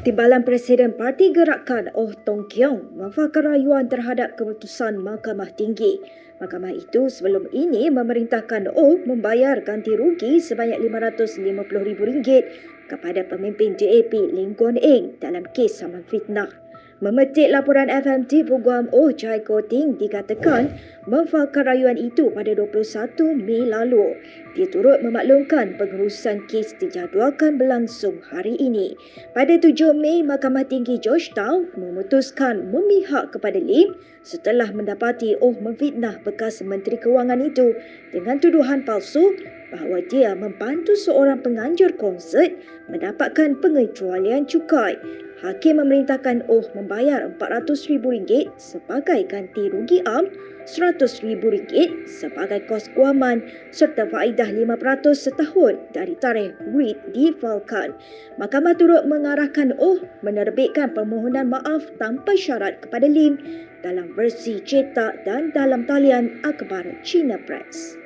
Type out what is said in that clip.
Timbalan Presiden Parti Gerakan Oh Tong Kiong memfakar rayuan terhadap keputusan Mahkamah Tinggi. Mahkamah itu sebelum ini memerintahkan Oh membayar ganti rugi sebanyak RM550,000 kepada pemimpin JAP Lim Guan Eng dalam kes saman fitnah. Memetik laporan FMT Peguam Oh Chai Koting dikatakan memfakar rayuan itu pada 21 Mei lalu. Dia turut memaklumkan pengurusan kes dijadualkan berlangsung hari ini. Pada 7 Mei, Mahkamah Tinggi Georgetown memutuskan memihak kepada Lim setelah mendapati Oh memfitnah bekas Menteri Kewangan itu dengan tuduhan palsu bahawa dia membantu seorang penganjur konsert mendapatkan pengecualian cukai. Hakim memerintahkan Oh membayar RM400,000 sebagai ganti rugi am, RM100,000 sebagai kos guaman serta faedah 5% setahun dari tarikh REIT difalkan. Mahkamah turut mengarahkan Oh menerbitkan permohonan maaf tanpa syarat kepada Lim dalam versi cetak dan dalam talian akhbar China Press.